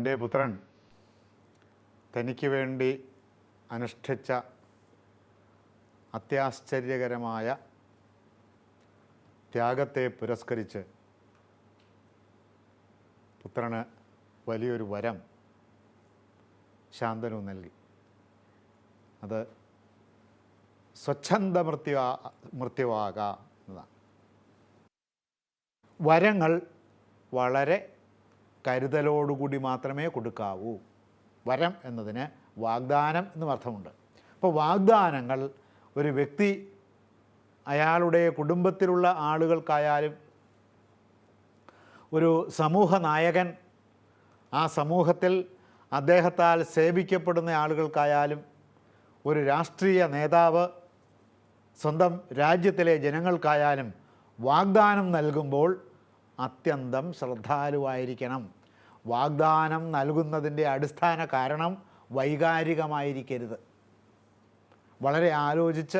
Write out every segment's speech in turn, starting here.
തന്റെ പുത്രൻ തനിക്ക് വേണ്ടി അനുഷ്ഠിച്ച അത്യാശ്ചര്യകരമായ ത്യാഗത്തെ പുരസ്കരിച്ച് പുത്രന് വലിയൊരു വരം ശാന്തനു നൽകി. അത് സ്വച്ഛന്ത മൃത്യു മൃത്യുവാക എന്നതാണ്. വരങ്ങൾ വളരെ കരുതലോടുകൂടി മാത്രമേ കൊടുക്കാവൂ. വരം എന്നതിന് വാഗ്ദാനം എന്നും അർത്ഥമുണ്ട്. അപ്പോൾ വാഗ്ദാനങ്ങൾ ഒരു വ്യക്തി അയാളുടെ കുടുംബത്തിലുള്ള ആളുകൾക്കായാലും ഒരു സമൂഹ നായകൻ ആ സമൂഹത്തിൽ അദ്ദേഹത്താൽ സേവിക്കപ്പെടുന്ന ആളുകൾക്കായാലും ഒരു രാഷ്ട്രീയ നേതാവ് സ്വന്തം രാജ്യത്തിലെ ജനങ്ങൾക്കായാലും വാഗ്ദാനം നൽകുമ്പോൾ അത്യന്തം ശ്രദ്ധാലുവായിരിക്കണം. വാഗ്ദാനം നൽകുന്നതിന്റെ അടിസ്ഥാന കാരണം വൈകാരികമായിരിക്കരുത്. വളരെ ആലോചിച്ച്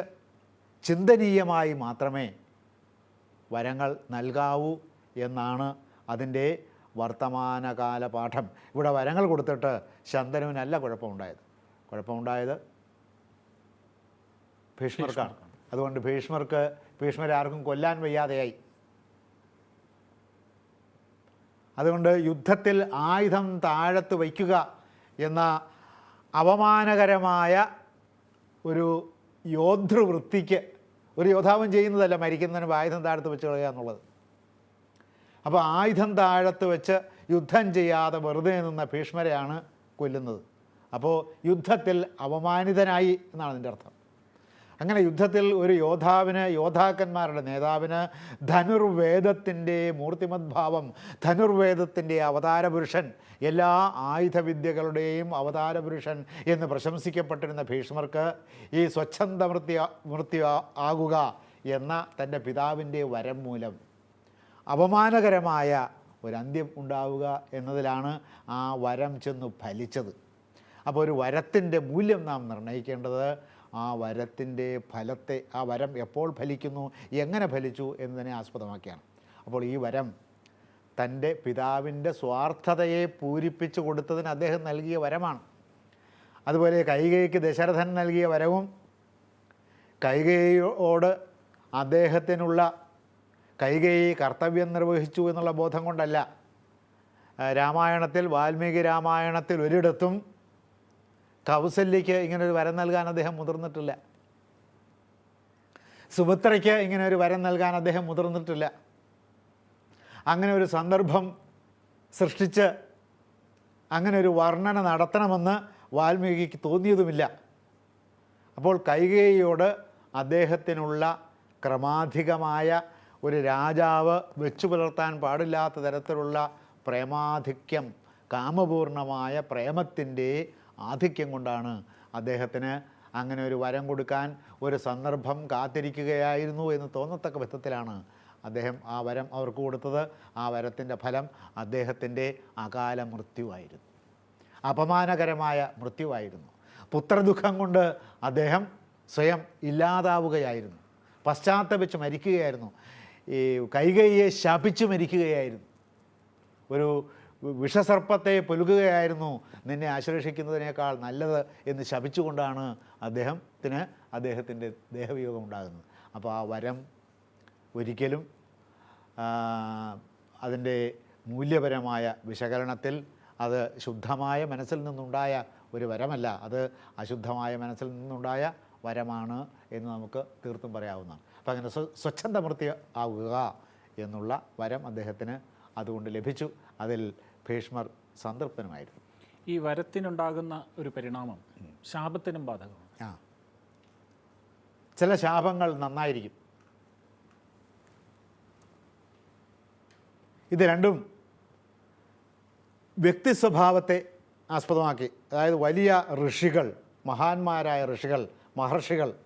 ചിന്തനീയമായി മാത്രമേ വരങ്ങൾ നൽകാവൂ എന്നാണ് അതിന്റെ വർത്തമാനകാല പാഠം. ഇവിടെ വരങ്ങൾ കൊടുത്തിട്ട് ശന്തനുവിനല്ല കുഴപ്പമുണ്ടായത്. കുഴപ്പമുണ്ടായത് ഭീഷ്മർക്കാണ്. അതുകൊണ്ട് ഭീഷ്മർക്ക് ഭീഷ്മരാർക്കും കൊല്ലാൻ വയ്യാതെയായി. അതുകൊണ്ട് യുദ്ധത്തിൽ ആയുധം താഴത്ത് വയ്ക്കുക എന്ന അപമാനകരമായ ഒരു യോദ്ധൃവൃത്തിക്ക് ഒരു യോദ്ധാവും ചെയ്യുന്നതല്ല മരിക്കുന്നതിന് ആയുധം താഴത്ത് വെച്ച് കളയുക എന്നുള്ളത്. അപ്പോൾ ആയുധം താഴത്ത് വെച്ച് യുദ്ധം ചെയ്യാതെ വെറുതെ നിന്ന ഭീഷ്മരെയാണ് കൊല്ലുന്നത്. അപ്പോൾ യുദ്ധത്തിൽ അപമാനിതനായി എന്നാണ് അതിന്റെ അർത്ഥം. അങ്ങനെ യുദ്ധത്തിൽ ഒരു യോദ്ധാവിന് യോദ്ധാക്കന്മാരുടെ നേതാവിന് ധനുർവേദത്തിന്റെ മൂർത്തിമദ്ഭാവം ധനുർവേദത്തിന്റെ അവതാരപുരുഷൻ എല്ലാ ആയുധവിദ്യകളുടെയും അവതാരപുരുഷൻ എന്ന് പ്രശംസിക്കപ്പെട്ടിരുന്ന ഭീഷ്മർക്ക് ഈ സ്വച്ഛന്ത മൃത്യ മൃത്യു ആകുക എന്ന തന്റെ പിതാവിന്റെ വരം മൂലം അപമാനകരമായ ഒരു അന്ത്യം ഉണ്ടാവുക എന്നതിലാണ് ആ വരം ചെന്ന് ഫലിച്ചത്. അപ്പോൾ ഒരു വരത്തിന്റെ മൂല്യം നാം നിർണയിക്കേണ്ടത് ആ വരത്തിന്റെ ഫലത്തെ ആ വരം എപ്പോൾ ഫലിക്കുന്നു എങ്ങനെ ഫലിച്ചു എന്നതിനെ ആസ്പദമാക്കിയാണ്. അപ്പോൾ ഈ വരം തന്റെ പിതാവിന്റെ സ്വാർത്ഥതയെ പൂരിപ്പിച്ചു കൊടുത്തതിന് അദ്ദേഹം നൽകിയ വരമാണ്. അതുപോലെ കൈകേയിക്ക് ദശരഥൻ നൽകിയ വരവും കൈകേയോട് അദ്ദേഹത്തിനുള്ള കൈകേയി കർത്തവ്യം നിർവഹിച്ചു എന്നുള്ള ബോധം കൊണ്ടല്ല. രാമായണത്തിൽ വാൽമീകി രാമായണത്തിൽ ഒരിടത്തും കൗസല്യയ്ക്ക് ഇങ്ങനെ ഒരു വരം നൽകാൻ അദ്ദേഹം മുതിർന്നിട്ടില്ല. സുഭദ്രയ്ക്ക് ഇങ്ങനെ ഒരു വരം നൽകാൻ അദ്ദേഹം മുതിർന്നിട്ടില്ല. അങ്ങനെ ഒരു സന്ദർഭം സൃഷ്ടിച്ച് അങ്ങനെ ഒരു വർണന നടത്തണമെന്ന് വാൽമീകിക്ക് തോന്നിയതുമില്ല. അപ്പോൾ കൈകേയിയോട് അദ്ദേഹത്തിനുള്ള ക്രമാധികമായ ഒരു രാജാവ് വെച്ചു പുലർത്താൻ പാടില്ലാത്ത തരത്തിലുള്ള പ്രേമാധിക്യം കാമപൂർണമായ പ്രേമത്തിന്റെ ആധിക്യം കൊണ്ടാണ് അദ്ദേഹത്തിന് അങ്ങനെ ഒരു വരം കൊടുക്കാൻ ഒരു സന്ദർഭം കാത്തിരിക്കുകയായിരുന്നു എന്ന് തോന്നത്തക്ക വിധത്തിലാണ് അദ്ദേഹം ആ വരം അവർക്ക് കൊടുത്തത്. ആ വരത്തിന്റെ ഫലം അദ്ദേഹത്തിന്റെ അകാല മൃത്യുവായിരുന്നു. അപമാനകരമായ മൃത്യുവായിരുന്നു. പുത്രദുഃഖം കൊണ്ട് അദ്ദേഹം സ്വയം ഇല്ലാതാവുകയായിരുന്നു. പശ്ചാത്തപിച്ച് മരിക്കുകയായിരുന്നു. ഈ കൈകൈയെ ശപിച്ച് മരിക്കുകയായിരുന്നു. ഒരു വിഷസർപ്പത്തെ പൊലുകുകയായിരുന്നു നിന്നെ ആശ്ലേഷിക്കുന്നതിനേക്കാൾ നല്ലത് എന്ന് ശപിച്ചുകൊണ്ടാണ് അദ്ദേഹത്തിന് അദ്ദേഹത്തിന്റെ ദേഹവിയോഗം ഉണ്ടാകുന്നത്. അപ്പോൾ ആ വരം ഒരിക്കലും അതിന്റെ മൂല്യപരമായ വിശകലനത്തിൽ അത് ശുദ്ധമായ മനസ്സിൽ നിന്നുണ്ടായ ഒരു വരമല്ല. അത് അശുദ്ധമായ മനസ്സിൽ നിന്നുണ്ടായ വരമാണ് എന്ന് നമുക്ക് തീർത്തും പറയാവുന്നതാണ്. അപ്പം അങ്ങനെ സ്വച്ഛന്ദമൃത്തി ആവുക എന്നുള്ള വരം അദ്ദേഹത്തിന് അതുകൊണ്ട് ലഭിച്ചു. അതിൽ ഭീഷ്മർ സന്ദർഭനുമായിരുന്നു. ഈ വരത്തിനുണ്ടാകുന്ന ഒരു പരിണാമം ശാപത്തിനും ബാധകമാണ്. ആ. ചില ശാപങ്ങൾ നന്നായിരിക്കും. ഇത് രണ്ടും വ്യക്തി സ്വഭാവത്തെ ആസ്പദമാക്കി. അതായത് വലിയ ഋഷികൾ മഹാന്മാരായ ഋഷികൾ മഹർഷികൾ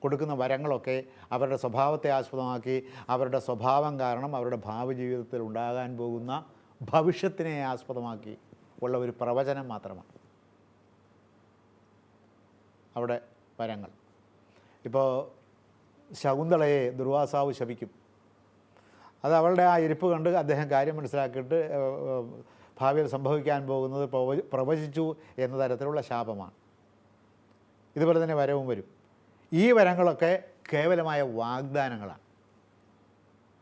കൊടുക്കുന്ന വരങ്ങളൊക്കെ അവരുടെ സ്വഭാവത്തെ ആസ്പദമാക്കി അവരുടെ സ്വഭാവം കാരണം അവരുടെ ഭാവി ജീവിതത്തിൽ ഉണ്ടാകാൻ പോകുന്ന ഭവിഷ്യത്തിനെ ആസ്പദമാക്കി ഉള്ള ഒരു പ്രവചനം മാത്രമാണ്. അവിടെ വരങ്ങൾ. ഇപ്പോൾ ശകുന്തളയെ ദുർവാസാവ് ശപിക്കും. അത് അവളുടെ ആ ഇരിപ്പ് കണ്ട് അദ്ദേഹം കാര്യം മനസ്സിലാക്കിയിട്ട് ഭാവിയിൽ സംഭവിക്കാൻ പോകുന്നത് പ്രവചിച്ചു എന്ന തരത്തിലുള്ള ശാപമാണ്. ഇതുപോലെ തന്നെ വരവും വരും. ഈ വരങ്ങളൊക്കെ കേവലമായ വാഗ്ദാനങ്ങളാണ്.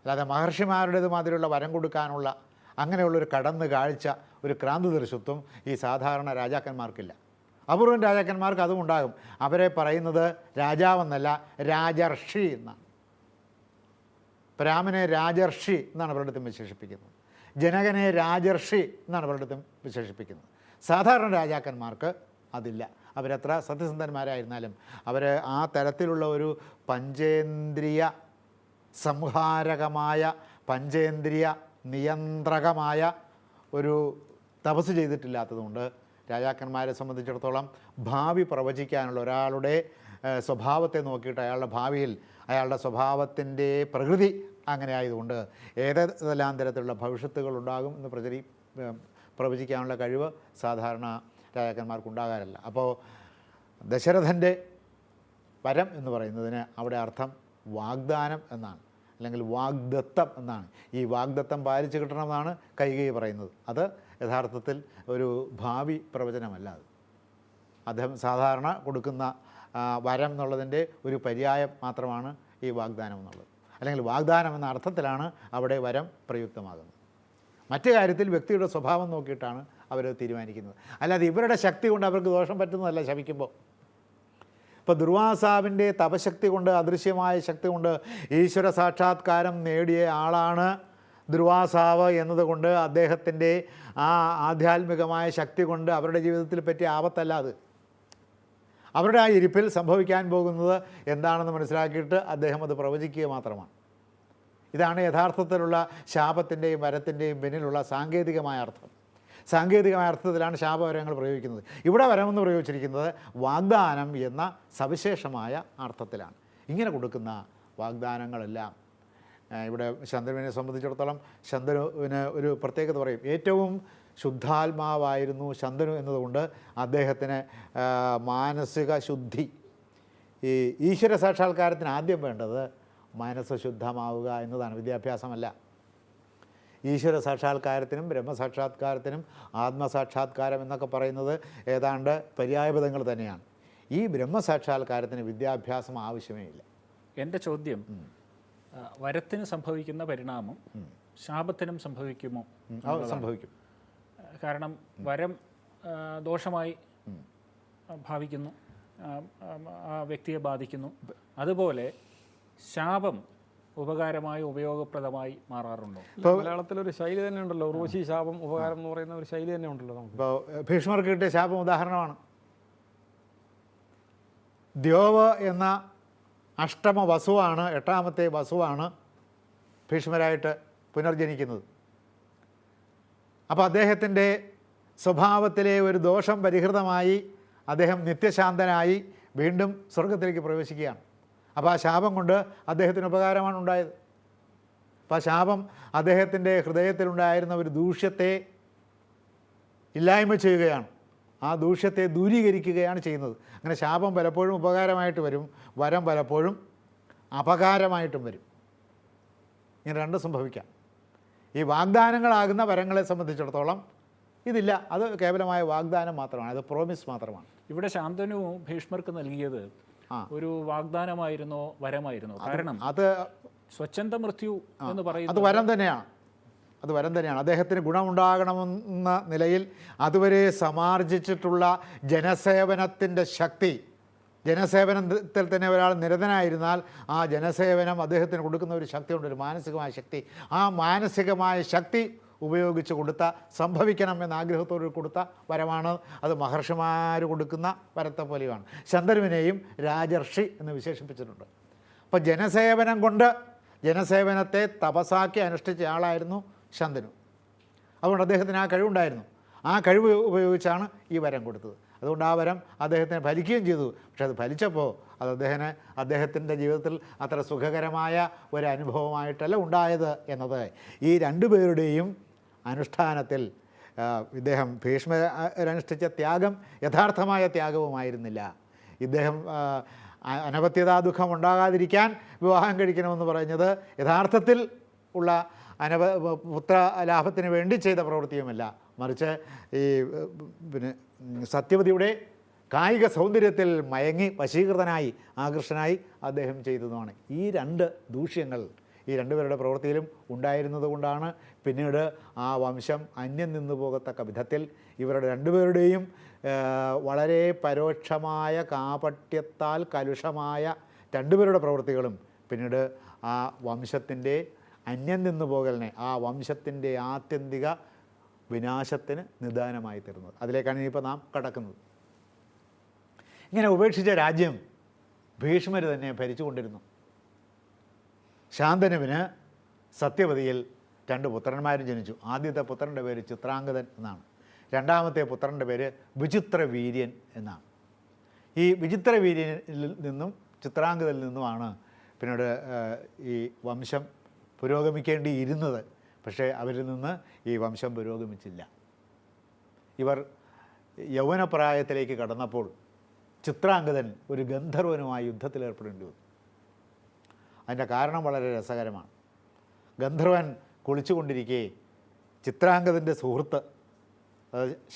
അല്ലാതെ മഹർഷിമാരുടേത് മാതിരിയുള്ള വരം കൊടുക്കാനുള്ള അങ്ങനെയുള്ളൊരു കടന്ന് കാഴ്ച ഒരു ക്രാന്തിദർശിത്വം ഈ സാധാരണ രാജാക്കന്മാർക്കില്ല. അപൂർവം രാജാക്കന്മാർക്ക് അതും ഉണ്ടാകും. അവരെ പറയുന്നത് രാജാവെന്നല്ല രാജർഷി എന്നാണ്. രാമനെ രാജർഷി എന്നാണ് പലയിടത്തും വിശേഷിപ്പിക്കുന്നത്. ജനകനെ രാജർഷി എന്നാണ് പലയിടത്തും വിശേഷിപ്പിക്കുന്നത്. സാധാരണ രാജാക്കന്മാർക്ക് അതില്ല. അവരത്ര സത്യസന്ധന്മാരായിരുന്നാലും അവർ ആ തരത്തിലുള്ള ഒരു പഞ്ചേന്ദ്രിയ സംഹാരകമായ പഞ്ചേന്ദ്രിയ നിയന്ത്രകമായ ഒരു തപസ് ചെയ്തിട്ടില്ലാത്തതുകൊണ്ട് രാജാക്കന്മാരെ സംബന്ധിച്ചിടത്തോളം ഭാവി പ്രവചിക്കാനുള്ള ഒരാളുടെ സ്വഭാവത്തെ നോക്കിയിട്ട് അയാളുടെ ഭാവിയിൽ അയാളുടെ സ്വഭാവത്തിന്റെ പ്രകൃതി അങ്ങനെ ആയതുകൊണ്ട് ഏതെല്ലാം തരത്തിലുള്ള ഭവിഷ്യത്തുകൾ ഉണ്ടാകും എന്ന് പ്രചരി പ്രവചിക്കാനുള്ള കഴിവ് സാധാരണ രാജാക്കന്മാർക്കുണ്ടാകാറില്ല. അപ്പോൾ ദശരഥന്റെ വരം എന്ന് പറയുന്നതിന് അവിടെ അർത്ഥം വാഗ്ദാനം എന്നാണ്. അല്ലെങ്കിൽ വാഗ്ദത്തം എന്നാണ്. ഈ വാഗ്ദത്തം പാലിച്ചു കിട്ടണമെന്നാണ് കൈകൈ പറയുന്നത്. അത് യഥാർത്ഥത്തിൽ ഒരു ഭാവി പ്രവചനമല്ല അത്. അദ്ദേഹം സാധാരണ കൊടുക്കുന്ന വരം എന്നുള്ളതിന്റെ ഒരു പര്യായം മാത്രമാണ് ഈ വാഗ്ദാനം എന്നുള്ളത്. അല്ലെങ്കിൽ വാഗ്ദാനം എന്ന അർത്ഥത്തിലാണ് അവിടെ വരം പ്രയുക്തമാകുന്നത്. മറ്റു കാര്യത്തിൽ വ്യക്തിയുടെ സ്വഭാവം നോക്കിയിട്ടാണ് അവർ തീരുമാനിക്കുന്നത്. അല്ലാതെ ഇവരുടെ ശക്തി കൊണ്ട് അവർക്ക് ദോഷം പറ്റുന്നതല്ല ശപിക്കുമ്പോൾ ഇപ്പോൾ ദുർവാസാവിന്റെ തപശക്തി കൊണ്ട് അദൃശ്യമായ ശക്തി കൊണ്ട് ഈശ്വര സാക്ഷാത്കാരം നേടിയ ആളാണ് ദുർവാസാവ് എന്നതുകൊണ്ട് അദ്ദേഹത്തിന്റെ ആ ആധ്യാത്മികമായ ശക്തി കൊണ്ട് അവരുടെ ജീവിതത്തിൽ പറ്റിയ ആപത്തല്ല അത്. അവരുടെ ആ ഇരിപ്പിൽ സംഭവിക്കാൻ പോകുന്നത് എന്താണെന്ന് മനസ്സിലാക്കിയിട്ട് അദ്ദേഹം അത് പ്രവചിക്കുക മാത്രമാണ്. ഇതാണ് യഥാർത്ഥത്തിലുള്ള ശാപത്തിന്റെയും വരത്തിന്റെയും പിന്നിലുള്ള സാങ്കേതികമായ അർത്ഥം. സാങ്കേതികമായ അർത്ഥത്തിലാണ് ശാപവരങ്ങൾ പ്രയോഗിക്കുന്നത്. ഇവിടെ വരമെന്ന് പ്രയോഗിച്ചിരിക്കുന്നത് വാഗ്ദാനം എന്ന സവിശേഷമായ അർത്ഥത്തിലാണ്. ഇങ്ങനെ കൊടുക്കുന്ന വാഗ്ദാനങ്ങളെല്ലാം ഇവിടെ ചന്ദ്രവിനെ സംബന്ധിച്ചിടത്തോളം ചന്ദ്രന് ഒരു പ്രത്യേകത പറയും. ഏറ്റവും ശുദ്ധാത്മാവായിരുന്നു ശന്തനു എന്നതുകൊണ്ട് അദ്ദേഹത്തിന് മാനസിക ശുദ്ധി. ഈ ഈശ്വര സാക്ഷാത്കാരത്തിന് ആദ്യം വേണ്ടത് മനസ്സ് ശുദ്ധമാവുക എന്നതാണ്. വിദ്യാഭ്യാസമല്ല. ഈശ്വര സാക്ഷാത്കാരത്തിനും ബ്രഹ്മസാക്ഷാത്കാരത്തിനും ആത്മസാക്ഷാത്കാരം എന്നൊക്കെ പറയുന്നത് ഏതാണ്ട് പര്യായപദങ്ങൾ തന്നെയാണ്. ഈ ബ്രഹ്മസാക്ഷാത്കാരത്തിന് വിദ്യാഭ്യാസം ആവശ്യമേ ഇല്ല. എന്റെ ചോദ്യം വരത്തിന് സംഭവിക്കുന്ന പരിണാമം ശാപത്തിനും സംഭവിക്കുമോ സംഭവിക്കും. കാരണം വരം ദോഷമായി ഭാവിക്കുന്നു ആ വ്യക്തിയെ ബാധിക്കുന്നു. അതുപോലെ ശാപം ഉപകാരമായി ഉപയോഗപ്രദമായി മാറാറുണ്ടോ? മലയാളത്തിൽ മലയാളത്തിലൊരു ശൈലി തന്നെ ഉണ്ടല്ലോ ഉർവശി ശാപം ഉപകാരം എന്ന് പറയുന്ന ഒരു ശൈലി തന്നെ ഉണ്ടല്ലോ നമുക്ക് ഇപ്പോൾ ഭീഷ്മർക്ക് കിട്ടിയ ശാപം ഉദാഹരണമാണ്. ദ്യോവ് എന്ന അഷ്ടമ വസുവാണ് എട്ടാമത്തെ വസുവാണ് ഭീഷ്മരായിട്ട് പുനർജനിക്കുന്നത്. അപ്പോൾ അദ്ദേഹത്തിന്റെ സ്വഭാവത്തിലെ ഒരു ദോഷം പരിഹൃതമായി അദ്ദേഹം നിത്യശാന്തനായി വീണ്ടും സ്വർഗത്തിലേക്ക് പ്രവേശിക്കുകയാണ്. അപ്പോൾ ആ ശാപം കൊണ്ട് അദ്ദേഹത്തിന് ഉപകാരമാണ് ഉണ്ടായത്. അപ്പോൾ ആ ശാപം അദ്ദേഹത്തിന്റെ ഹൃദയത്തിലുണ്ടായിരുന്ന ഒരു ദൂഷ്യത്തെ ഇല്ലായ്മ ചെയ്യുകയാണ്. ആ ദൂഷ്യത്തെ ദൂരീകരിക്കുകയാണ് ചെയ്യുന്നത്. അങ്ങനെ ശാപം പലപ്പോഴും ഉപകാരമായിട്ട് വരും. വരം പലപ്പോഴും അപകാരമായിട്ടും വരും. ഇങ്ങനെ രണ്ടും സംഭവിക്കാം. ഈ വാഗ്ദാനങ്ങളാകുന്ന വരങ്ങളെ സംബന്ധിച്ചിടത്തോളം ഇതില്ല. അത് കേവലമായ വാഗ്ദാനം മാത്രമാണ്. അത് പ്രോമിസ് മാത്രമാണ്. ഇവിടെ ശാന്തനു ഭീഷ്മർക്ക് നൽകിയത്. ഒരു വാഗ്ദാനമായിരുന്നോ വരമായിരുന്നോ? കാരണം അത് സ്വച്ഛന്ത മൃത്യു എന്ന് പറയുന്നത് അത് വരം തന്നെയാണ് അത് വരം തന്നെയാണ്. അദ്ദേഹത്തിന് ഗുണമുണ്ടാകണമെന്ന നിലയിൽ അതുവരെ സമാർജിച്ചിട്ടുള്ള ജനസേവനത്തിന്റെ ശക്തി ജനസേവനത്തിൽ തന്നെ ഒരാൾ നിരതനായിരുന്നാൽ ആ ജനസേവനം അദ്ദേഹത്തിന് കൊടുക്കുന്ന ഒരു ശക്തിയുണ്ട് ഒരു മാനസികമായ ശക്തി. ആ മാനസികമായ ശക്തി ഉപയോഗിച്ച് കൊടുത്ത സംഭവിക്കണം എന്ന ആഗ്രഹത്തോട് കൊടുത്ത വരമാണ്. അത് മഹർഷിമാർ കൊടുക്കുന്ന വരത്തെ പോലെയാണ് ചന്ദ്രവിനെയും രാജർഷി എന്ന് വിശേഷിപ്പിച്ചിട്ടുണ്ട്. അപ്പോൾ ജനസേവനം കൊണ്ട് ജനസേവനത്തെ തപസാക്കി അനുഷ്ഠിച്ച ആളായിരുന്നു ശന്തനു. അതുകൊണ്ട് അദ്ദേഹത്തിന് ആ കഴിവുണ്ടായിരുന്നു. ആ കഴിവ് ഉപയോഗിച്ചാണ് ഈ വരം കൊടുത്തത്. അതുകൊണ്ട് ആ വരം അദ്ദേഹത്തിന് ഫലിക്കുകയും ചെയ്തു. പക്ഷെ അത് ഫലിച്ചപ്പോൾ അത് അദ്ദേഹത്തിന് അദ്ദേഹത്തിന്റെ ജീവിതത്തിൽ അത്ര സുഖകരമായ ഒരു അനുഭവമായിട്ടല്ല ഉണ്ടായത് എന്നത് ഈ രണ്ടുപേരുടെയും അനുഷ്ഠാനത്തിൽ ഇദ്ദേഹം ഭീഷ്മരനുഷ്ഠിച്ച ത്യാഗം യഥാർത്ഥമായ ത്യാഗവുമായിരുന്നില്ല. ഇദ്ദേഹം അനപത്യതാ ദുഃഖം ഉണ്ടാകാതിരിക്കാൻ വിവാഹം കഴിക്കണമെന്ന് പറഞ്ഞത് യഥാർത്ഥത്തിൽ ഉള്ള അനവ പുത്ര ലാഭത്തിന് വേണ്ടി ചെയ്ത പ്രവൃത്തിയുമല്ല. മറിച്ച് ഈ പിന്നെ സത്യവതിയുടെ കായിക സൗന്ദര്യത്തിൽ മയങ്ങി വശീകൃതനായി ആകർഷനായി അദ്ദേഹം ചെയ്തതുമാണ്. ഈ രണ്ട് ദൂഷ്യങ്ങൾ ഈ രണ്ടുപേരുടെ പ്രവൃത്തിയിലും ഉണ്ടായിരുന്നതുകൊണ്ടാണ് പിന്നീട് ആ വംശം അന്യം നിന്നു പോകത്തക്ക വിധത്തിൽ ഇവരുടെ രണ്ടുപേരുടെയും വളരെ പരോക്ഷമായ കാപട്യത്താൽ കലുഷമായ രണ്ടുപേരുടെ പ്രവൃത്തികളും പിന്നീട് ആ വംശത്തിന്റെ അന്യം നിന്നു പോകലിനെ ആ വംശത്തിന്റെ ആത്യന്തിക വിനാശത്തിന് നിദാനമായി തീരുന്നത് അതിലേക്കാണ് ഇനിയിപ്പോൾ നാം കടക്കുന്നത്. ഇങ്ങനെ ഉപേക്ഷിച്ച രാജ്യം ഭീഷ്മർ തന്നെ ഭരിച്ചുകൊണ്ടിരുന്നു. ശാന്തനുവിന് സത്യവതിയിൽ രണ്ട് പുത്രന്മാരും ജനിച്ചു. ആദ്യത്തെ പുത്രന്റെ പേര് ചിത്രാംഗതൻ എന്നാണ്. രണ്ടാമത്തെ പുത്രന്റെ പേര് വിചിത്ര വീര്യൻ എന്നാണ്. ഈ വിചിത്ര വീര്യനിൽ നിന്നും ചിത്രാംഗതയിൽ നിന്നുമാണ് പിന്നീട് ഈ വംശം പുരോഗമിക്കേണ്ടിയിരുന്നത്. പക്ഷേ അവരിൽ നിന്ന് ഈ വംശം പുരോഗമിച്ചില്ല. ഇവർ യൗവനപ്രായത്തിലേക്ക് കടന്നപ്പോൾ ചിത്രാംഗതൻ ഒരു ഗന്ധർവനുമായി യുദ്ധത്തിൽ ഏർപ്പെടേണ്ടി വന്നു. അതിന്റെ കാരണം വളരെ രസകരമാണ്. ഗന്ധർവൻ കുളിച്ചുകൊണ്ടിരിക്കെ ചിത്രാംഗതിന്റെ സുഹൃത്ത്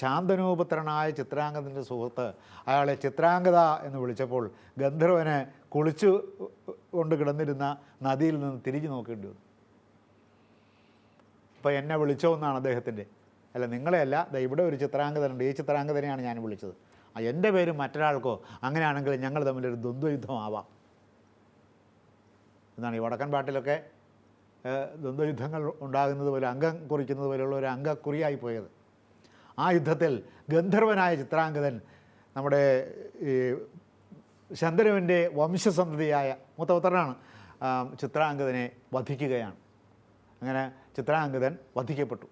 ശാന്തനൂപുത്രനായ ചിത്രാംഗതിന്റെ സുഹൃത്ത് അയാളെ ചിത്രാംഗത എന്ന് വിളിച്ചപ്പോൾ ഗന്ധർവന് കുളിച്ചു കൊണ്ട് കിടന്നിരുന്ന നദിയിൽ നിന്ന് തിരിഞ്ഞു നോക്കേണ്ടി വന്നു. അപ്പോൾ എന്നെ വിളിച്ചോ എന്നാണ് അദ്ദേഹത്തിന്റെ. അല്ല നിങ്ങളെയല്ല ഇവിടെ ഒരു ചിത്രാംഗതനുണ്ട്. ഈ ചിത്രാംഗതനെയാണ് ഞാൻ വിളിച്ചത്. എന്റെ പേര് മറ്റൊരാൾക്കോ അങ്ങനെയാണെങ്കിൽ ഞങ്ങൾ തമ്മിലൊരു ദ്വന്ദ്വയുദ്ധമാവാം. എന്നാണ് ഈ വടക്കൻ പാട്ടിലൊക്കെ ദ്വന്ദ്വയുദ്ധങ്ങൾ ഉണ്ടാകുന്നത് പോലെ അംഗം കുറിക്കുന്നത് പോലെയുള്ള ഒരു അംഗക്കുറിയായി പോയത്. ആ യുദ്ധത്തിൽ ഗന്ധർവനായ ചിത്രാംഗതൻ നമ്മുടെ ഈ ശന്തനുവിന്റെ വംശസന്തതിയായ മൂത്തപുത്രനാണ് ചിത്രാംഗതനെ വധിക്കുകയാണ്. അങ്ങനെ ചിത്രാംഗതൻ വധിക്കപ്പെട്ടു.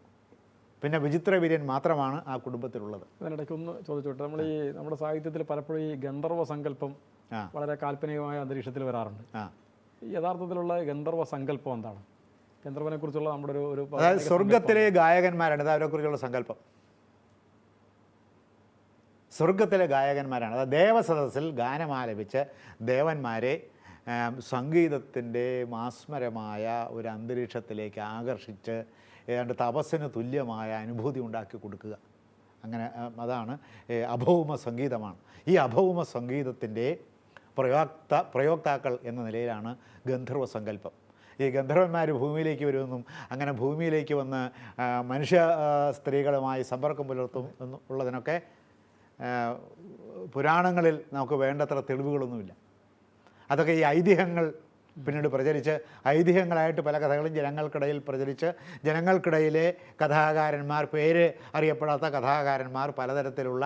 പിന്നെ വിചിത്രവീര്യൻ മാത്രമാണ് ആ കുടുംബത്തിലുള്ളത്. അതിനിടയ്ക്ക് ഒന്ന് ചോദിച്ചോട്ടെ നമ്മൾ ഈ നമ്മുടെ സാഹിത്യത്തിൽ പലപ്പോഴും ഈ ഗന്ധർവ സങ്കല്പം വളരെ കാൽപ്പനികമായ അന്തരീക്ഷത്തിൽ വരാറുണ്ട്. യഥാർത്ഥത്തിലുള്ള ഗന്ധർവ സങ്കല്പം എന്താണ്? ഗന്ധർവനെ കുറിച്ചുള്ള നമ്മുടെ ഒരു ഒരു അതായത് സ്വർഗത്തിലെ ഗായകന്മാരാണ്. അവരെ കുറിച്ചുള്ള സങ്കല്പം. സ്വർഗത്തിലെ ഗായകന്മാരാണ്. അതായത് ദേവസദസ്സിൽ ഗാനമാലപിച്ച് ദേവന്മാരെ സംഗീതത്തിന്റെ മാസ്മരമായ ഒരു അന്തരീക്ഷത്തിലേക്ക് ആകർഷിച്ച് ഏതാണ്ട് തപസ്സിന് തുല്യമായ അനുഭൂതി ഉണ്ടാക്കി കൊടുക്കുക. അങ്ങനെ അതാണ് അഭൗമ സംഗീതമാണ് ഈ അഭൗമ സംഗീതത്തിന്റെ പ്രയോക്ത പ്രയോക്താക്കൾ എന്ന നിലയിലാണ് ഗന്ധർവ സങ്കല്പം. ഈ ഗന്ധർവന്മാർ ഭൂമിയിലേക്ക് വരുമെന്നും അങ്ങനെ ഭൂമിയിലേക്ക് വന്ന് മനുഷ്യ സ്ത്രീകളുമായി സമ്പർക്കം പുലർത്തും എന്ന് ഉള്ളതിനൊക്കെ പുരാണങ്ങളിൽ നമുക്ക് വേണ്ടത്ര തെളിവുകളൊന്നുമില്ല. അതൊക്കെ ഈ ഐതിഹ്യങ്ങൾ പിന്നീട് പ്രചരിച്ച് ഐതിഹ്യങ്ങളായിട്ട് പല കഥകളും ജനങ്ങൾക്കിടയിൽ പ്രചരിച്ച് ജനങ്ങൾക്കിടയിലെ കഥാകാരന്മാർ പേര് അറിയപ്പെടാത്ത കഥാകാരന്മാർ പലതരത്തിലുള്ള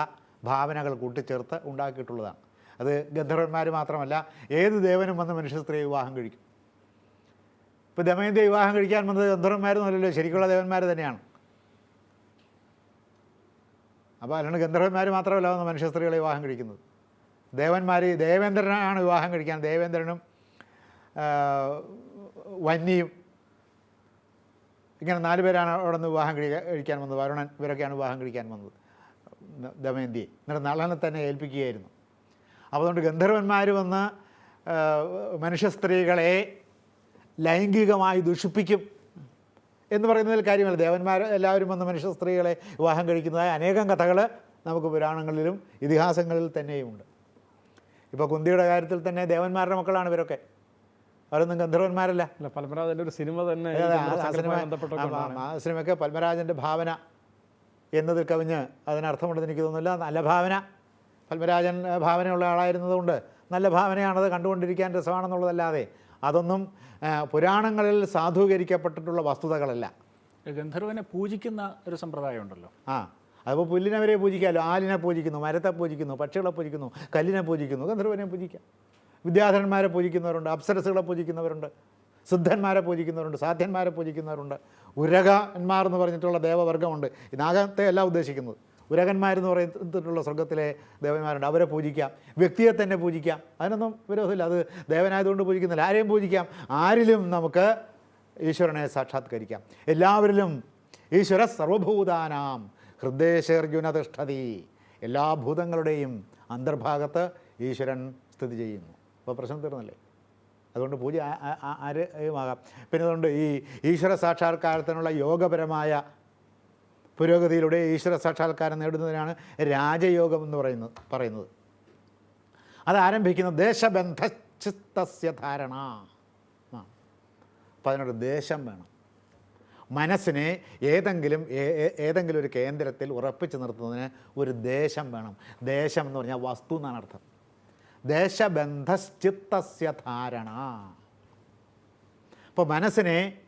ഭാവനകൾ കൂട്ടിച്ചേർത്ത് ഉണ്ടാക്കിയിട്ടുള്ളതാണ്. അത് ഗന്ധർവന്മാർ മാത്രമല്ല ഏത് ദേവനും വന്ന് മനുഷ്യ സ്ത്രീയെ വിവാഹം കഴിക്കും. ഇപ്പോൾ ദമയന്തി വിവാഹം കഴിക്കാൻ വന്നത് ഗന്ധർവന്മാരൊന്നുമല്ലല്ലോ ശരിക്കുള്ള ദേവന്മാർ തന്നെയാണ്. അപ്പോൾ അല്ലാണ്ട് ഗന്ധർവന്മാർ മാത്രമല്ല വന്ന് മനുഷ്യ സ്ത്രീകളെ വിവാഹം കഴിക്കുന്നത്. ദേവന്മാർ ദേവേന്ദ്രനാണ് വിവാഹം കഴിക്കാൻ ദേവേന്ദ്രനും വന്യയും ഇങ്ങനെ നാല് പേരാണ് അവിടെ നിന്ന് വിവാഹം കഴിക്കാൻ വന്നത്. വരുണൻ ഇവരൊക്കെയാണ് വിവാഹം കഴിക്കാൻ വന്നത്. ദമയന്തിയെ. എന്നിട്ട് നളനെ തന്നെ ഏൽപ്പിക്കുകയായിരുന്നു. അപ്പോൾ അതുകൊണ്ട് ഗന്ധർവന്മാർ വന്ന് മനുഷ്യ സ്ത്രീകളെ ലൈംഗികമായി ദുഷിപ്പിക്കും എന്ന് പറയുന്നതിൽ കാര്യമല്ല. ദേവന്മാർ എല്ലാവരും വന്ന് മനുഷ്യ സ്ത്രീകളെ വിവാഹം കഴിക്കുന്നതായ അനേകം കഥകൾ നമുക്ക് പുരാണങ്ങളിലും ഇതിഹാസങ്ങളിൽ തന്നെയുമുണ്ട്. ഇപ്പോൾ കുന്തിയുടെ കാര്യത്തിൽ തന്നെ ദേവന്മാരുടെ മക്കളാണ് ഇവരൊക്കെ. അവരൊന്നും ഗന്ധർവന്മാരല്ല. പരമ്പരാജന്റെ ഒരു സിനിമ തന്നെ സിനിമയ്ക്ക് പത്മരാജന്റെ ഭാവന എന്നതിൽ കവിഞ്ഞ് അതിനർത്ഥമുണ്ടെന്ന് എനിക്ക് തോന്നുന്നില്ല. നല്ല ഭാവന. പത്മരാജൻ ഭാവനയുള്ള ആളായിരുന്നതുകൊണ്ട് നല്ല ഭാവനയാണത് കണ്ടുകൊണ്ടിരിക്കാൻ രസമാണെന്നുള്ളതല്ലാതെ അതൊന്നും പുരാണങ്ങളിൽ സാധൂകരിക്കപ്പെട്ടിട്ടുള്ള വസ്തുതകളല്ല. ഗന്ധർവനെ പൂജിക്കുന്ന ഒരു സമ്പ്രദായം ഉണ്ടല്ലോ ആ അതിപ്പോൾ പുല്ലിനെ വരെ പൂജിക്കാമല്ലോ ആലിനെ പൂജിക്കുന്നു മരത്തെ പൂജിക്കുന്നു പക്ഷികളെ പൂജിക്കുന്നു കല്ലിനെ പൂജിക്കുന്നു ഗന്ധർവനെ പൂജിക്കാം. വിദ്യാധരന്മാരെ പൂജിക്കുന്നവരുണ്ട് അപ്സരസുകളെ പൂജിക്കുന്നവരുണ്ട് സിദ്ധന്മാരെ പൂജിക്കുന്നവരുണ്ട് സാധ്യന്മാരെ പൂജിക്കുന്നവരുണ്ട്. ഉരകന്മാർ എന്ന് പറഞ്ഞിട്ടുള്ള ദേവവർഗമുണ്ട്. നാഗത്തെ അല്ല ഉദ്ദേശിക്കുന്നത്. ഉരകന്മാരെന്ന് പറഞ്ഞിട്ടുള്ള സ്വർഗത്തിലെ ദേവന്മാരുണ്ട്. അവരെ പൂജിക്കാം. വ്യക്തിയെ തന്നെ പൂജിക്കാം. അതിനൊന്നും വിരോധമില്ല. അത് ദേവനായതുകൊണ്ട് പൂജിക്കുന്നില്ല. ആരെയും പൂജിക്കാം. ആരിലും നമുക്ക് ഈശ്വരനെ സാക്ഷാത്കരിക്കാം. എല്ലാവരിലും ഈശ്വര സർവഭൂതാനാം ഹൃദയശേർജുന തിഷ്ഠതി. എല്ലാ ഭൂതങ്ങളുടെയും അന്തർഭാഗത്ത് ഈശ്വരൻ സ്ഥിതി ചെയ്യുന്നു. അപ്പോൾ പ്രശ്നം തീർന്നല്ലേ? അതുകൊണ്ട് പൂജ ആരെയുമാകാം. പിന്നെ അതുകൊണ്ട് ഈ ഈശ്വര സാക്ഷാത്കാരത്തിനുള്ള യോഗപരമായ പുരോഗതിയിലൂടെ ഈശ്വര സാക്ഷാത്കാരം നേടുന്നതിനാണ് രാജയോഗം എന്ന് പറയുന്നത് പറയുന്നത്. അത് ആരംഭിക്കുന്നത് ദേശബന്ധചിത്തസ്യ ധാരണ. ആ. അപ്പം അതിനൊരു ദേശം വേണം. മനസ്സിനെ ഏതെങ്കിലും ഏതെങ്കിലും ഒരു കേന്ദ്രത്തിൽ ഉറപ്പിച്ച് നിർത്തുന്നതിന് ഒരു ദേശം വേണം. ദേശം എന്ന് പറഞ്ഞാൽ വസ്തു എന്നാണ് അർത്ഥം. ദേശബന്ധശ്ചിത്തസ്യ ധാരണ. അപ്പോൾ മനസ്സിനെ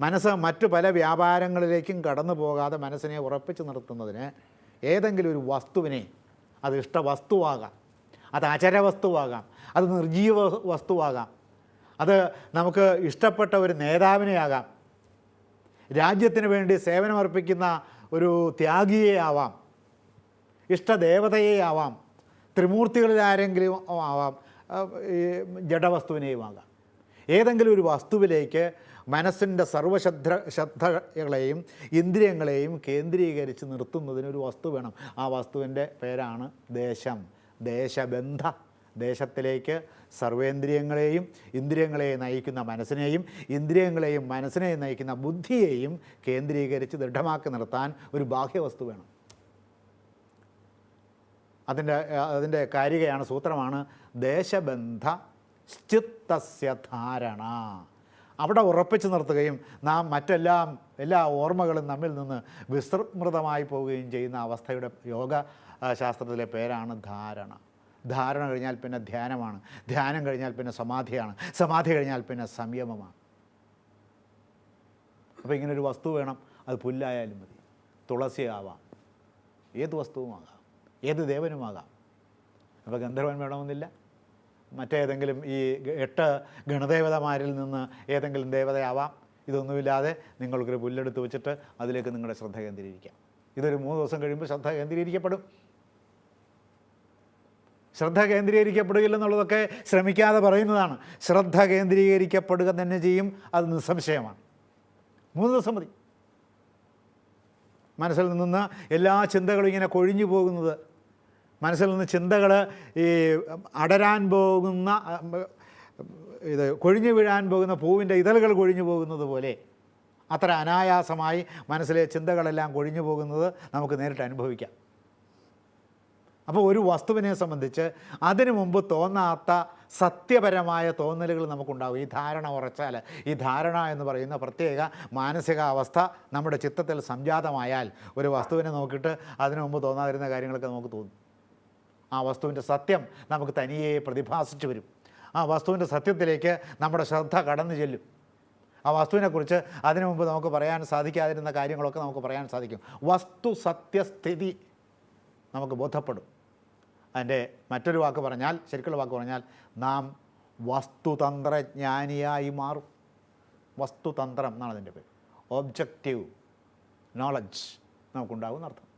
മനസ്സ് മറ്റു പല വ്യാപാരങ്ങളിലേക്കും കടന്നു പോകാതെ മനസ്സിനെ ഉറപ്പിച്ച് നിർത്തുന്നതിന് ഏതെങ്കിലും ഒരു വസ്തുവിനെ അത് ഇഷ്ടവസ്തുവാകാം. അത് അചരവസ്തുവാകാം അത് നിർജീവ വസ്തുവാകാം. അത് നമുക്ക് ഇഷ്ടപ്പെട്ട ഒരു നേതാവിനെ ആകാം രാജ്യത്തിന് വേണ്ടി സേവനമർപ്പിക്കുന്ന ഒരു ത്യാഗിയെ ആവാം ഇഷ്ടദേവതയെ ആവാം ത്രിമൂർത്തികളിൽ ആരെങ്കിലും ആവാം. ഈ ജഡവസ്തുവിനെയും ആകാം ഏതെങ്കിലും ഒരു വസ്തുവിലേക്ക് മനസ്സിന്റെ സർവശ്രദ്ധ ശ്രദ്ധകളെയും ഇന്ദ്രിയങ്ങളെയും കേന്ദ്രീകരിച്ച് നിർത്തുന്നതിനൊരു വസ്തു വേണം. ആ വസ്തുവിന്റെ പേരാണ് ദേശം. ദേശബന്ധ. ദേശത്തിലേക്ക് സർവേന്ദ്രിയങ്ങളെയും ഇന്ദ്രിയങ്ങളെയും നയിക്കുന്ന മനസ്സിനെയും ഇന്ദ്രിയങ്ങളെയും മനസ്സിനെയും നയിക്കുന്ന ബുദ്ധിയെയും കേന്ദ്രീകരിച്ച് ദൃഢമാക്കി നിർത്താൻ ഒരു ബാഹ്യവസ്തു വേണം. അതിന്റെ അതിന്റെ കാരികയാണ് സൂത്രമാണ് ദേശബന്ധ. ചിത്തസ്യ ധാരണ അവിടെ ഉറപ്പിച്ചു നിർത്തുകയും നാം മറ്റെല്ലാം എല്ലാ ഓർമ്മകളും നമ്മിൽ നിന്ന് വിസ്മൃതമായി പോവുകയും ചെയ്യുന്ന അവസ്ഥയുടെ യോഗ ശാസ്ത്രത്തിലെ പേരാണ് ധാരണ. ധാരണ കഴിഞ്ഞാൽ പിന്നെ ധ്യാനമാണ്. ധ്യാനം കഴിഞ്ഞാൽ പിന്നെ സമാധിയാണ്. സമാധി കഴിഞ്ഞാൽ പിന്നെ സംയമമാണ്. അപ്പോൾ ഇങ്ങനൊരു വസ്തു വേണം അത് പുല്ലായാലും മതി. തുളസിയാവാം. ഏത് വസ്തുവുമാകാം? ഏത് ദേവനുമാകാം? അപ്പോൾ ഗന്ധർവൻ വേണമെന്നില്ല. മറ്റേതെങ്കിലും ഈ എട്ട് ഗണദേവതമാരിൽ നിന്ന് ഏതെങ്കിലും ദേവതയാവാം. ഇതൊന്നുമില്ലാതെ നിങ്ങൾക്കൊരു പുല്ലെടുത്ത് വെച്ചിട്ട് അതിലേക്ക് നിങ്ങളുടെ ശ്രദ്ധ കേന്ദ്രീകരിക്കാം. ഇതൊരു മൂന്ന് ദിവസം കഴിയുമ്പോൾ ശ്രദ്ധ കേന്ദ്രീകരിക്കപ്പെടും. ശ്രദ്ധ കേന്ദ്രീകരിക്കപ്പെടുകയില്ലെന്നുള്ളതൊക്കെ ശ്രമിക്കാതെ പറയുന്നതാണ്. ശ്രദ്ധ കേന്ദ്രീകരിക്കപ്പെടുക തന്നെ ചെയ്യും. അത് നിസ്സംശയമാണ്. മൂന്ന് ദിവസം മതി. മനസ്സിൽ നിന്ന് എല്ലാ ചിന്തകളും ഇങ്ങനെ കൊഴിഞ്ഞു പോകുന്നത് മനസ്സിൽ നിന്ന് ചിന്തകൾ ഈ അടരാൻ പോകുന്ന ഇത് കൊഴിഞ്ഞു വീഴാൻ പോകുന്ന പൂവിന്റെ ഇതളുകൾ കൊഴിഞ്ഞു പോകുന്നത് പോലെ അത്ര അനായാസമായി മനസ്സിലെ ചിന്തകളെല്ലാം കൊഴിഞ്ഞു പോകുന്നത് നമുക്ക് നേരിട്ട് അനുഭവിക്കാം. അപ്പോൾ ഒരു വസ്തുവിനെ സംബന്ധിച്ച് അതിനു മുമ്പ് തോന്നാത്ത സത്യപരമായ തോന്നലുകൾ നമുക്കുണ്ടാകും ഈ ധാരണ ഉറച്ചാൽ ഈ ധാരണ എന്ന് പറയുന്ന പ്രത്യേക മാനസികാവസ്ഥ നമ്മുടെ ചിത്തത്തിൽ സംജാതമായാൽ ഒരു വസ്തുവിനെ നോക്കിയിട്ട് അതിനു മുമ്പ് തോന്നാതിരുന്ന കാര്യങ്ങളൊക്കെ നമുക്ക് തോന്നും. ആ വസ്തുവിന്റെ സത്യം നമുക്ക് തനിയെ പ്രതിഭാസിച്ചു വരും. ആ വസ്തുവിന്റെ സത്യത്തിലേക്ക് നമ്മുടെ ശ്രദ്ധ കടന്നു ചെല്ലും. ആ വസ്തുവിനെക്കുറിച്ച് അതിനു മുമ്പ് നമുക്ക് പറയാൻ സാധിക്കാതിരുന്ന കാര്യങ്ങളൊക്കെ നമുക്ക് പറയാൻ സാധിക്കും. വസ്തു സത്യസ്ഥിതി നമുക്ക് ബോധപ്പെടും അതിന്റെ മറ്റൊരു വാക്ക് പറഞ്ഞാൽ ശരിക്കുള്ള വാക്ക് പറഞ്ഞാൽ നാം വസ്തുതന്ത്രജ്ഞാനിയായി മാറും. വസ്തുതന്ത്രം എന്നാണ് അതിന്റെ പേര്. ഓബ്ജക്റ്റീവ് നോളജ് നമുക്കുണ്ടാകുന്ന അർത്ഥം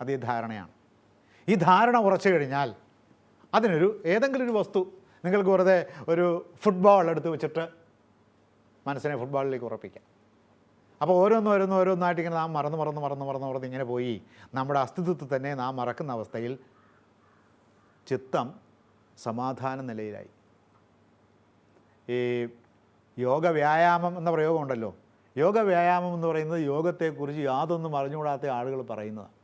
അത് ധാരണയാണ്. ഈ ധാരണ ഉറച്ചു കഴിഞ്ഞാൽ അതിനൊരു ഏതെങ്കിലും ഒരു വസ്തു നിങ്ങൾക്ക് വെറുതെ ഒരു ഫുട്ബോൾ എടുത്ത് വെച്ചിട്ട് മനസ്സിനെ ഫുട്ബോളിലേക്ക് ഉറപ്പിക്കാം. അപ്പോൾ ഓരോന്ന് ഓരോന്നും ഓരോന്നായിട്ട് ഇങ്ങനെ നാം മറന്ന് മറന്ന് മറന്ന് മറന്ന് മറന്ന് ഇങ്ങനെ പോയി നമ്മുടെ അസ്തിത്വത്തിൽ തന്നെ നാം മറക്കുന്ന അവസ്ഥയിൽ ചിത്തം സമാധാന നിലയിലായി. ഈ യോഗ വ്യായാമം എന്ന പ്രയോഗമുണ്ടല്ലോ. യോഗ വ്യായാമം എന്ന് പറയുന്നത് യോഗത്തെക്കുറിച്ച് യാതൊന്നും അറിഞ്ഞുകൂടാത്ത ആളുകൾ പറയുന്നതാണ്.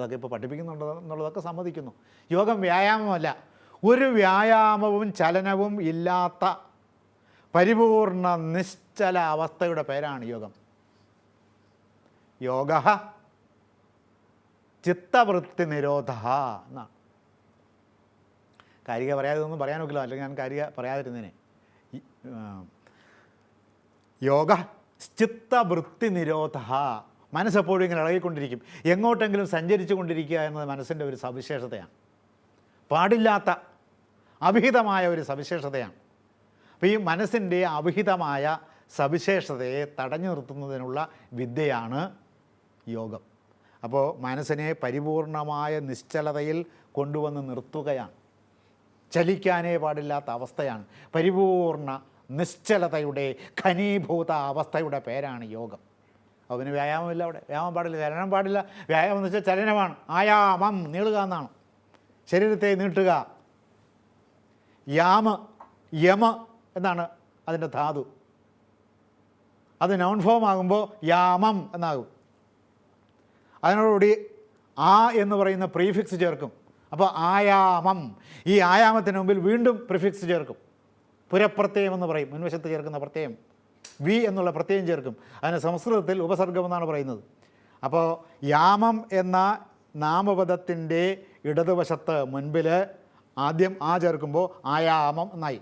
അതൊക്കെ ഇപ്പോൾ പഠിപ്പിക്കുന്നുണ്ട് എന്നുള്ളതൊക്കെ സമ്മതിക്കുന്നു. യോഗം വ്യായാമമല്ല ഒരു വ്യായാമവും ചലനവും ഇല്ലാത്ത പരിപൂർണ നിശ്ചല അവസ്ഥയുടെ പേരാണ് യോഗം. യോഗ ചിത്തവൃത്തി നിരോധ എന്നാണ്. കാരിക പറയാതെ ഒന്നും പറയാനൊക്കില്ല അല്ലെങ്കിൽ ഞാൻ കാരിക പറയാതിരുന്നതിനെ യോഗ ചിത്തവൃത്തി നിരോധ മനസ്സെപ്പോഴും ഇങ്ങനെ ഇളകിക്കൊണ്ടിരിക്കും. എങ്ങോട്ടെങ്കിലും സഞ്ചരിച്ചു കൊണ്ടിരിക്കുക എന്നത് മനസ്സിന്റെ ഒരു സവിശേഷതയാണ്. പാടില്ലാത്ത അവിഹിതമായ ഒരു സവിശേഷതയാണ്. അപ്പോൾ ഈ മനസ്സിന്റെ അവിഹിതമായ സവിശേഷതയെ തടഞ്ഞു നിർത്തുന്നതിനുള്ള വിദ്യയാണ് യോഗം. അപ്പോൾ മനസ്സിനെ പരിപൂർണമായ നിശ്ചലതയിൽ കൊണ്ടുവന്ന് നിർത്തുകയാണ്. ചലിക്കാനേ പാടില്ലാത്ത അവസ്ഥയാണ്. പരിപൂർണ നിശ്ചലതയുടെ ഖനീഭൂത അവസ്ഥയുടെ പേരാണ് യോഗം. അതിന് വ്യായാമമില്ല അവിടെ. വ്യായാമം പാടില്ല. ചലനം പാടില്ല. വ്യായാമം എന്ന് വെച്ചാൽ ചലനമാണ്. ആയാമം നീളുക എന്നാണ്. ശരീരത്തെ നീട്ടുക. യാമ യമ എന്നാണ് അതിന്റെ ധാതു. അത് നൗൺ ഫോം ആകുമ്പോൾ യാമം എന്നാകും. അതിനോടുകൂടി ആ എന്ന് പറയുന്ന പ്രീഫിക്സ് ചേർക്കും. അപ്പോൾ ആയാമം. ഈ ആയാമത്തിന് മുമ്പിൽ വീണ്ടും പ്രിഫിക്സ് ചേർക്കും. പുരപ്രത്യയം എന്ന് പറയും. മുൻവശത്ത് ചേർക്കുന്ന പ്രത്യയം. വി എന്നുള്ള പ്രത്യയം ചേർക്കും. അതിന് സംസ്കൃതത്തിൽ ഉപസർഗം എന്നാണ് പറയുന്നത്. അപ്പോൾ യാമം എന്ന നാമപദത്തിന്റെ ഇടതുവശത്ത് മുൻപിൽ ആദ്യം ആ ചേർക്കുമ്പോൾ ആയാമം എന്നായി.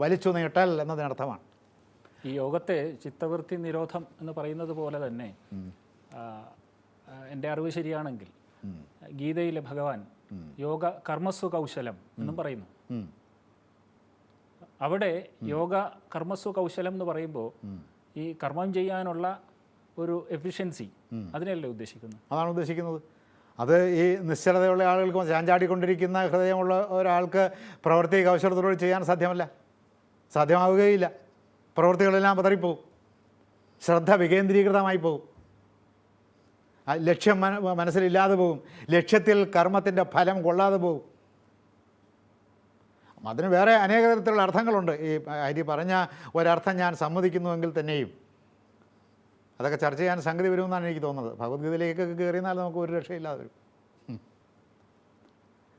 വലിച്ചു നീട്ടൽ എന്നതിനർത്ഥമാണ്. ഈ യോഗത്തെ ചിത്തവൃത്തി നിരോധം എന്ന് പറയുന്നത് പോലെ തന്നെ എന്റെ അറിവ് ശരിയാണെങ്കിൽ ഗീതയിലെ ഭഗവാൻ യോഗ കർമ്മസ്വ കൗശലം എന്നും പറയുന്നു. അവിടെ യോഗ കർമ്മസ്വ കൗശലം എന്ന് പറയുമ്പോൾ ഈ കർമ്മം ചെയ്യാനുള്ള ഒരു എഫിഷ്യൻസി അതിനല്ലേ ഉദ്ദേശിക്കുന്നത്? അതാണ് ഉദ്ദേശിക്കുന്നത്. അത് ഈ നിശ്ചലതയുള്ള ആളുകൾക്ക് ചാഞ്ചാടിക്കൊണ്ടിരിക്കുന്ന ഹൃദയമുള്ള ഒരാൾക്ക് പ്രവൃത്തി കൗശലത്തോട് ചെയ്യാൻ സാധ്യമല്ല. സാധ്യമാവുകയില്ല. പ്രവൃത്തികളെല്ലാം പതറിപ്പോവും ശ്രദ്ധ വികേന്ദ്രീകൃതമായി പോകും. ലക്ഷ്യം മന മനസ്സിലില്ലാതെ പോകും. ലക്ഷ്യത്തിൽ കർമ്മത്തിന്റെ ഫലം കൊള്ളാതെ പോകും. അതിന് വേറെ അനേക തരത്തിലുള്ള അർത്ഥങ്ങളുണ്ട്. ഈ ഹരി പറഞ്ഞ ഒരർത്ഥം ഞാൻ സമ്മതിക്കുന്നുവെങ്കിൽ തന്നെയും. അതൊക്കെ ചർച്ച ചെയ്യാൻ സംഗതി വരുമെന്നാണ് എനിക്ക് തോന്നുന്നത്. ഭഗവത്ഗീതയിലേക്കൊക്കെ കയറിയെന്നാൽ നമുക്ക് ഒരു രക്ഷയില്ലാതെ വരും.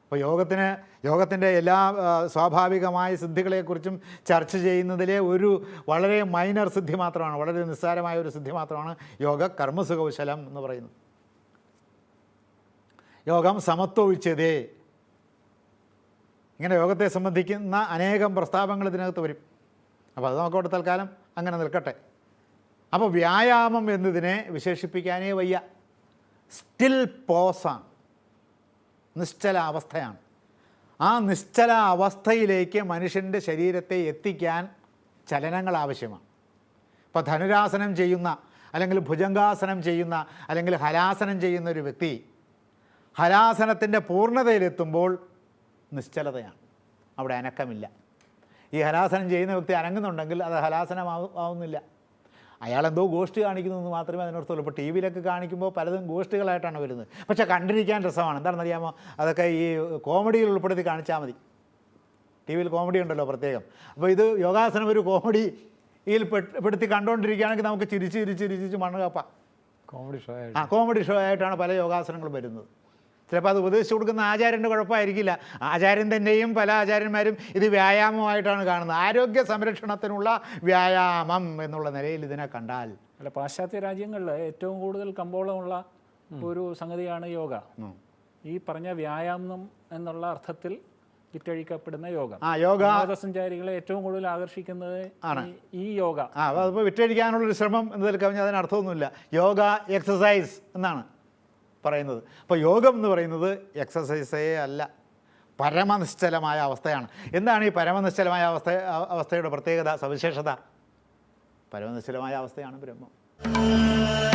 അപ്പോൾ യോഗത്തിന് യോഗത്തിന്റെ എല്ലാ സ്വാഭാവികമായ സിദ്ധികളെക്കുറിച്ചും ചർച്ച ചെയ്യുന്നതിലെ ഒരു വളരെ മൈനർ സിദ്ധി മാത്രമാണ് വളരെ നിസ്സാരമായ ഒരു സിദ്ധി മാത്രമാണ് യോഗ കർമ്മസുകൗശലം എന്ന് പറയുന്നത്. യോഗം സമത്വവിച്ഛതേ ഇങ്ങനെ യോഗത്തെ സംബന്ധിക്കുന്ന അനേകം പ്രസ്താവങ്ങൾ ഇതിനകത്ത് വരും. അപ്പോൾ അത് നമുക്കവിടെ തൽക്കാലം അങ്ങനെ നിൽക്കട്ടെ. അപ്പോൾ വ്യായാമം എന്നതിനെ വിശേഷിപ്പിക്കാനേ വയ്യ. സ്റ്റിൽ പോസാണ് നിശ്ചല അവസ്ഥയാണ്. ആ നിശ്ചല അവസ്ഥയിലേക്ക് മനുഷ്യന്റെ ശരീരത്തെ എത്തിക്കാൻ ചലനങ്ങൾ ആവശ്യമാണ്. ഇപ്പോൾ ധനുരാസനം ചെയ്യുന്ന അല്ലെങ്കിൽ ഭുജംഗാസനം ചെയ്യുന്ന അല്ലെങ്കിൽ ഹലാസനം ചെയ്യുന്ന ഒരു വ്യക്തി ഹലാസനത്തിന്റെ പൂർണതയിലെത്തുമ്പോൾ നിശ്ചലതയാണ്. അവിടെ അനക്കമില്ല. ഈ ഹലാസനം ചെയ്യുന്ന വ്യക്തി അനങ്ങുന്നുണ്ടെങ്കിൽ അത് ഹലാസനമാവുന്നില്ല അയാളെന്തോ ഗോഷ്ടി കാണിക്കുന്നു എന്ന് മാത്രമേ അതിനർത്ഥമുള്ളൂ ഇപ്പോൾ ടി വിയിലൊക്കെ കാണിക്കുമ്പോൾ പലതും ഗോഷ്ടികളായിട്ടാണ് വരുന്നത്. പക്ഷേ കണ്ടിരിക്കാൻ രസമാണ്. എന്താണെന്നറിയാമോ? അതൊക്കെ ഈ കോമഡിയിൽ ഉൾപ്പെടുത്തി കാണിച്ചാൽ മതി. ടി വിയിൽ കോമഡി ഉണ്ടല്ലോ പ്രത്യേകം. അപ്പോൾ ഇത് യോഗാസനം ഒരു കോമഡിയിൽ പെട്ട് പെടുത്തി കണ്ടുകൊണ്ടിരിക്കുകയാണെങ്കിൽ നമുക്ക് ചിരിച്ച് ചിരിച്ച് ചിരിച്ച് മണ്ണ് കപ്പാം. കോമഡി ഷോ ആ കോമഡി ഷോ ആയിട്ടാണ് പല യോഗാസനങ്ങളും വരുന്നത്. ചിലപ്പോൾ അത് ഉപദേശിച്ചു കൊടുക്കുന്ന ആചാര്യന്റെ കുഴപ്പമായിരിക്കില്ല. ആചാര്യൻ തന്നെയും പല ആചാര്യന്മാരും ഇത് വ്യായാമമായിട്ടാണ് കാണുന്നത്. ആരോഗ്യ സംരക്ഷണത്തിനുള്ള വ്യായാമം എന്നുള്ള നിലയിൽ ഇതിനെ കണ്ടാൽ. അല്ല പാശ്ചാത്യ രാജ്യങ്ങളിൽ ഏറ്റവും കൂടുതൽ കമ്പോളമുള്ള ഒരു സംഗതിയാണ് യോഗ. ഈ പറഞ്ഞ വ്യായാമം എന്നുള്ള അർത്ഥത്തിൽ വിറ്റഴിക്കപ്പെടുന്ന യോഗ. ആ യോഗ വിനോദസഞ്ചാരികളെ ഏറ്റവും കൂടുതൽ ആകർഷിക്കുന്നത് ഈ- ഈ യോഗ. ആ അതിപ്പോൾ വിറ്റഴിക്കാനുള്ളൊരു ശ്രമം എന്നതിൽ കവിഞ്ഞ അതിന് അർത്ഥമൊന്നുമില്ല യോഗ എക്സസൈസ് എന്നാണ്. പറയുന്നത്. അപ്പോൾ യോഗം എന്ന് പറയുന്നത് എക്സസൈസേ അല്ല. പരമനിശ്ചലമായ അവസ്ഥയാണ്. എന്താണ് ഈ പരമനിശ്ചലമായ അവസ്ഥ അവസ്ഥയുടെ പ്രത്യേകത സവിശേഷത? പരമനിശ്ചലമായ അവസ്ഥയാണ് ബ്രഹ്മം.